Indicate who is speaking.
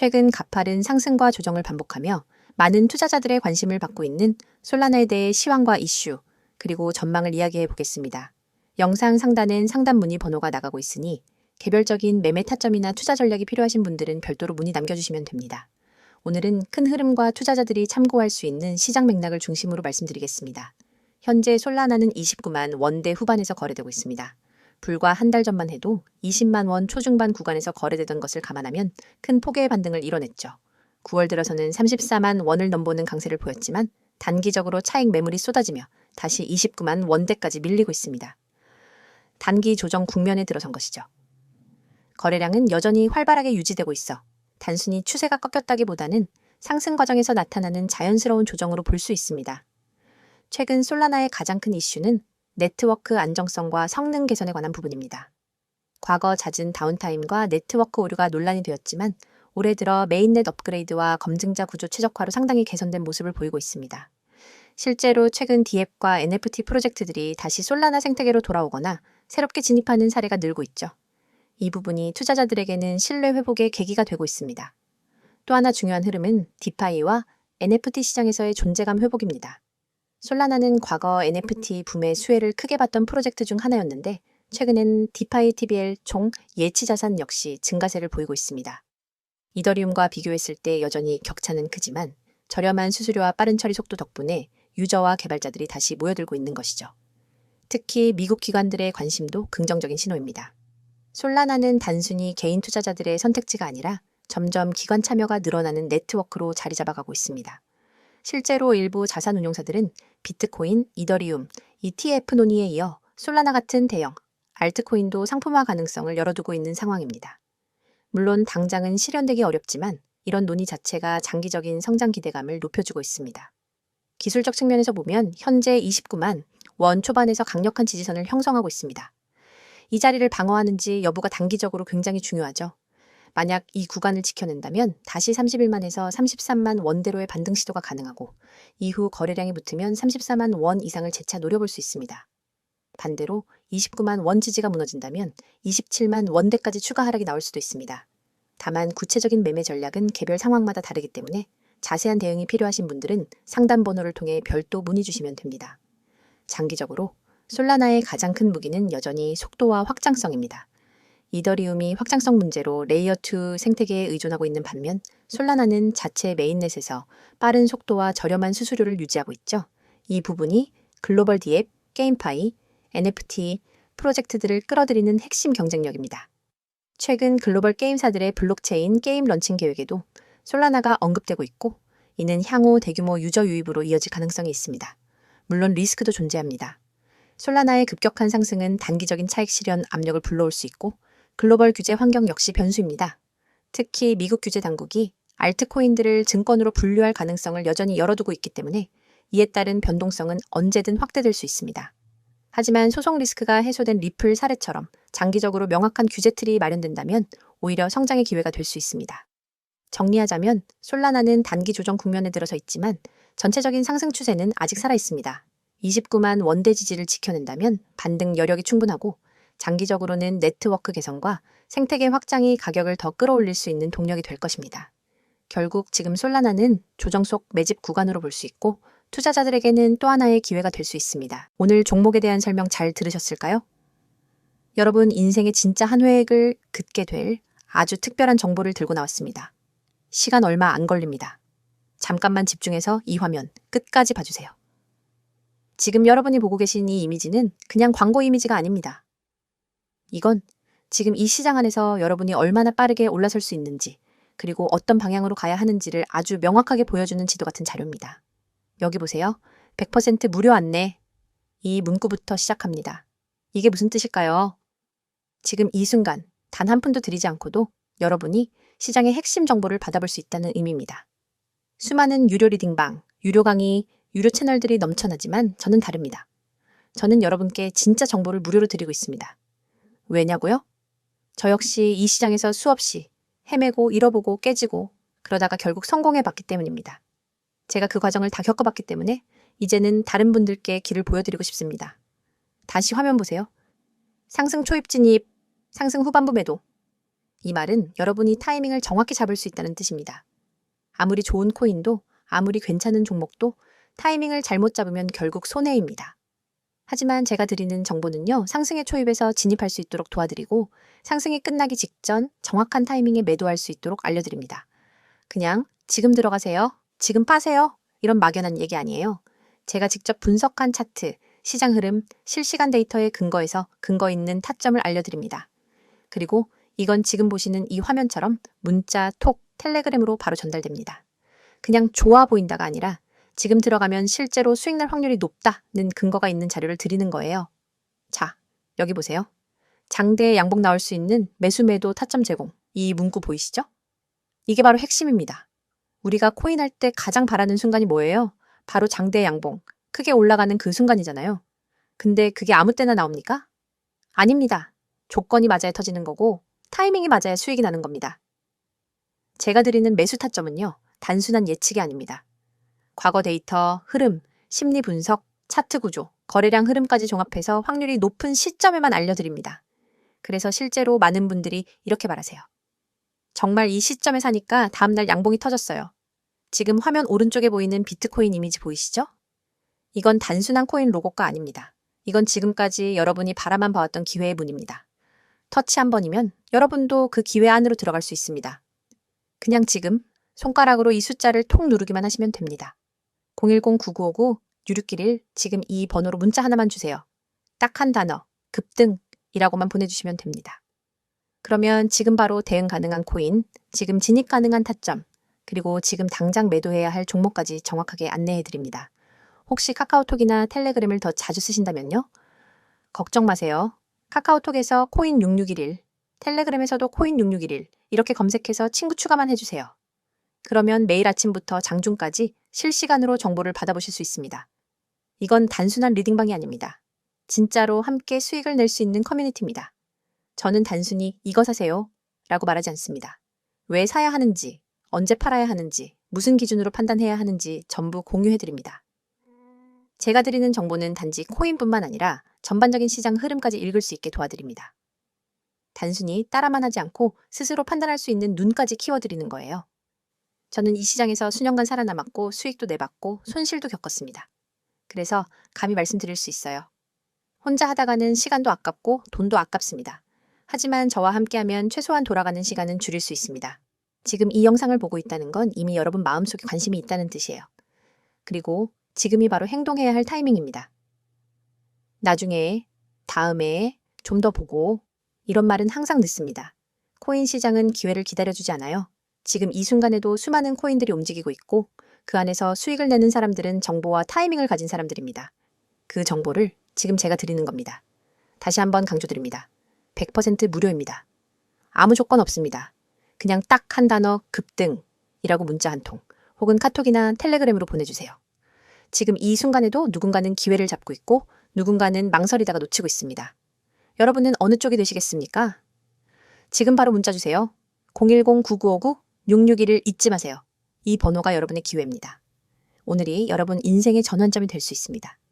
Speaker 1: 최근 가파른 상승과 조정을 반복하며 많은 투자자들의 관심을 받고 있는 솔라나에 대해 시황과 이슈, 그리고 전망을 이야기해 보겠습니다. 영상 상단엔 상담 문의 번호가 나가고 있으니 개별적인 매매 타점이나 투자 전략이 필요하신 분들은 별도로 문의 남겨주시면 됩니다. 오늘은 큰 흐름과 투자자들이 참고할 수 있는 시장 맥락을 중심으로 말씀드리겠습니다. 현재 솔라나는 29만 원대 후반에서 거래되고 있습니다. 불과 한 달 전만 해도 20만 원 초중반 구간에서 거래되던 것을 감안하면 큰 폭의 반등을 이뤄냈죠. 9월 들어서는 34만 원을 넘보는 강세를 보였지만 단기적으로 차익 매물이 쏟아지며 다시 29만 원대까지 밀리고 있습니다. 단기 조정 국면에 들어선 것이죠. 거래량은 여전히 활발하게 유지되고 있어 단순히 추세가 꺾였다기보다는 상승 과정에서 나타나는 자연스러운 조정으로 볼 수 있습니다. 최근 솔라나의 가장 큰 이슈는 네트워크 안정성과 성능 개선에 관한 부분입니다. 과거 잦은 다운타임과 네트워크 오류가 논란이 되었지만 올해 들어 메인넷 업그레이드와 검증자 구조 최적화로 상당히 개선된 모습을 보이고 있습니다. 실제로 최근 디앱과 NFT 프로젝트들이 다시 솔라나 생태계로 돌아오거나 새롭게 진입하는 사례가 늘고 있죠. 이 부분이 투자자들에게는 신뢰 회복의 계기가 되고 있습니다. 또 하나 중요한 흐름은 디파이와 NFT 시장에서의 존재감 회복입니다. 솔라나는 과거 NFT 붐의 수혜를 크게 봤던 프로젝트 중 하나였는데 최근엔 디파이 TBL 총 예치 자산 역시 증가세를 보이고 있습니다. 이더리움과 비교했을 때 여전히 격차는 크지만 저렴한 수수료와 빠른 처리 속도 덕분에 유저와 개발자들이 다시 모여들고 있는 것이죠. 특히 미국 기관들의 관심도 긍정적인 신호입니다. 솔라나는 단순히 개인 투자자들의 선택지가 아니라 점점 기관 참여가 늘어나는 네트워크로 자리 잡아가고 있습니다. 실제로 일부 자산 운용사들은 비트코인, 이더리움, ETF 논의에 이어 솔라나 같은 대형 알트코인도 상품화 가능성을 열어두고 있는 상황입니다. 물론 당장은 실현되기 어렵지만 이런 논의 자체가 장기적인 성장 기대감을 높여주고 있습니다. 기술적 측면에서 보면 현재 29만 원 초반에서 강력한 지지선을 형성하고 있습니다. 이 자리를 방어하는지 여부가 단기적으로 굉장히 중요하죠. 만약 이 구간을 지켜낸다면 다시 31만에서 33만 원대로의 반등 시도가 가능하고 이후 거래량이 붙으면 34만 원 이상을 재차 노려볼 수 있습니다. 반대로 29만 원 지지가 무너진다면 27만 원대까지 추가 하락이 나올 수도 있습니다. 다만 구체적인 매매 전략은 개별 상황마다 다르기 때문에 자세한 대응이 필요하신 분들은 상담 번호를 통해 별도 문의 주시면 됩니다. 장기적으로 솔라나의 가장 큰 무기는 여전히 속도와 확장성입니다. 이더리움이 확장성 문제로 레이어2 생태계에 의존하고 있는 반면 솔라나는 자체 메인넷에서 빠른 속도와 저렴한 수수료를 유지하고 있죠. 이 부분이 글로벌 디앱, 게임파이, NFT 프로젝트들을 끌어들이는 핵심 경쟁력입니다. 최근 글로벌 게임사들의 블록체인 게임 런칭 계획에도 솔라나가 언급되고 있고 이는 향후 대규모 유저 유입으로 이어질 가능성이 있습니다. 물론 리스크도 존재합니다. 솔라나의 급격한 상승은 단기적인 차익 실현 압력을 불러올 수 있고 글로벌 규제 환경 역시 변수입니다. 특히 미국 규제 당국이 알트코인들을 증권으로 분류할 가능성을 여전히 열어두고 있기 때문에 이에 따른 변동성은 언제든 확대될 수 있습니다. 하지만 소송 리스크가 해소된 리플 사례처럼 장기적으로 명확한 규제 틀이 마련된다면 오히려 성장의 기회가 될 수 있습니다. 정리하자면 솔라나는 단기 조정 국면에 들어서 있지만 전체적인 상승 추세는 아직 살아 있습니다. 29만 원대 지지를 지켜낸다면 반등 여력이 충분하고 장기적으로는 네트워크 개선과 생태계 확장이 가격을 더 끌어올릴 수 있는 동력이 될 것입니다. 결국 지금 솔라나는 조정 속 매집 구간으로 볼 수 있고 투자자들에게는 또 하나의 기회가 될 수 있습니다. 오늘 종목에 대한 설명 잘 들으셨을까요? 여러분 인생의 진짜 한 획을 긋게 될 아주 특별한 정보를 들고 나왔습니다. 시간 얼마 안 걸립니다. 잠깐만 집중해서 이 화면 끝까지 봐주세요. 지금 여러분이 보고 계신 이 이미지는 그냥 광고 이미지가 아닙니다. 이건 지금 이 시장 안에서 여러분이 얼마나 빠르게 올라설 수 있는지, 그리고 어떤 방향으로 가야 하는지를 아주 명확하게 보여주는 지도 같은 자료입니다. 여기 보세요. 100% 무료 안내. 이 문구부터 시작합니다. 이게 무슨 뜻일까요? 지금 이 순간 단 한 푼도 들이지 않고도 여러분이 시장의 핵심 정보를 받아볼 수 있다는 의미입니다. 수많은 유료 리딩방, 유료 강의, 유료 채널들이 넘쳐나지만 저는 다릅니다. 저는 여러분께 진짜 정보를 무료로 드리고 있습니다. 왜냐고요? 저 역시 이 시장에서 수없이 헤매고 잃어보고 깨지고 그러다가 결국 성공해 봤기 때문입니다. 제가 그 과정을 다 겪어봤기 때문에 이제는 다른 분들께 길을 보여드리고 싶습니다. 다시 화면 보세요. 상승 초입 진입, 상승 후반부 매도. 이 말은 여러분이 타이밍을 정확히 잡을 수 있다는 뜻입니다. 아무리 좋은 코인도 아무리 괜찮은 종목도 타이밍을 잘못 잡으면 결국 손해입니다. 하지만 제가 드리는 정보는요, 상승의 초입에서 진입할 수 있도록 도와드리고, 상승이 끝나기 직전 정확한 타이밍에 매도할 수 있도록 알려드립니다. 그냥 지금 들어가세요. 지금 빠세요. 이런 막연한 얘기 아니에요. 제가 직접 분석한 차트, 시장 흐름, 실시간 데이터에 근거해서 근거 있는 타점을 알려드립니다. 그리고 이건 지금 보시는 이 화면처럼 문자, 톡, 텔레그램으로 바로 전달됩니다. 그냥 좋아 보인다가 아니라 지금 들어가면 실제로 수익 날 확률이 높다는 근거가 있는 자료를 드리는 거예요. 자, 여기 보세요. 장대에 양봉 나올 수 있는 매수 매도 타점 제공. 이 문구 보이시죠? 이게 바로 핵심입니다. 우리가 코인 할 때 가장 바라는 순간이 뭐예요? 바로 장대 양봉. 크게 올라가는 그 순간이잖아요. 근데 그게 아무 때나 나옵니까? 아닙니다. 조건이 맞아야 터지는 거고 타이밍이 맞아야 수익이 나는 겁니다. 제가 드리는 매수 타점은요. 단순한 예측이 아닙니다. 과거 데이터, 흐름, 심리 분석, 차트 구조, 거래량 흐름까지 종합해서 확률이 높은 시점에만 알려드립니다. 그래서 실제로 많은 분들이 이렇게 말하세요. 정말 이 시점에 사니까 다음날 양봉이 터졌어요. 지금 화면 오른쪽에 보이는 비트코인 이미지 보이시죠? 이건 단순한 코인 로고가 아닙니다. 이건 지금까지 여러분이 바라만 봐왔던 기회의 문입니다. 터치 한 번이면 여러분도 그 기회 안으로 들어갈 수 있습니다. 그냥 지금 손가락으로 이 숫자를 톡 누르기만 하시면 됩니다. 010-9959-6611 지금 이 번호로 문자 하나만 주세요. 딱 한 단어, 급등이라고만 보내주시면 됩니다. 그러면 지금 바로 대응 가능한 코인, 지금 진입 가능한 타점, 그리고 지금 당장 매도해야 할 종목까지 정확하게 안내해 드립니다. 혹시 카카오톡이나 텔레그램을 더 자주 쓰신다면요? 걱정 마세요. 카카오톡에서 코인 6611, 텔레그램에서도 코인 6611 이렇게 검색해서 친구 추가만 해주세요. 그러면 매일 아침부터 장중까지 실시간으로 정보를 받아보실 수 있습니다. 이건 단순한 리딩방이 아닙니다. 진짜로 함께 수익을 낼 수 있는 커뮤니티입니다. 저는 단순히 이거 사세요 라고 말하지 않습니다. 왜 사야 하는지, 언제 팔아야 하는지, 무슨 기준으로 판단해야 하는지 전부 공유해드립니다. 제가 드리는 정보는 단지 코인뿐만 아니라 전반적인 시장 흐름까지 읽을 수 있게 도와드립니다. 단순히 따라만 하지 않고 스스로 판단할 수 있는 눈까지 키워드리는 거예요. 저는 이 시장에서 수년간 살아남았고 수익도 내봤고 손실도 겪었습니다. 그래서 감히 말씀드릴 수 있어요. 혼자 하다가는 시간도 아깝고 돈도 아깝습니다. 하지만 저와 함께하면 최소한 돌아가는 시간은 줄일 수 있습니다. 지금 이 영상을 보고 있다는 건 이미 여러분 마음속에 관심이 있다는 뜻이에요. 그리고 지금이 바로 행동해야 할 타이밍입니다. 나중에, 다음에, 좀 더 보고, 이런 말은 항상 늦습니다. 코인 시장은 기회를 기다려주지 않아요. 지금 이 순간에도 수많은 코인들이 움직이고 있고, 그 안에서 수익을 내는 사람들은 정보와 타이밍을 가진 사람들입니다. 그 정보를 지금 제가 드리는 겁니다. 다시 한번 강조드립니다. 100% 무료입니다. 아무 조건 없습니다. 그냥 딱 한 단어 급등이라고 문자 한 통, 혹은 카톡이나 텔레그램으로 보내주세요. 지금 이 순간에도 누군가는 기회를 잡고 있고 누군가는 망설이다가 놓치고 있습니다. 여러분은 어느 쪽이 되시겠습니까? 지금 바로 문자 주세요. 010-9959-6611 잊지 마세요. 이 번호가 여러분의 기회입니다. 오늘이 여러분 인생의 전환점이 될 수 있습니다.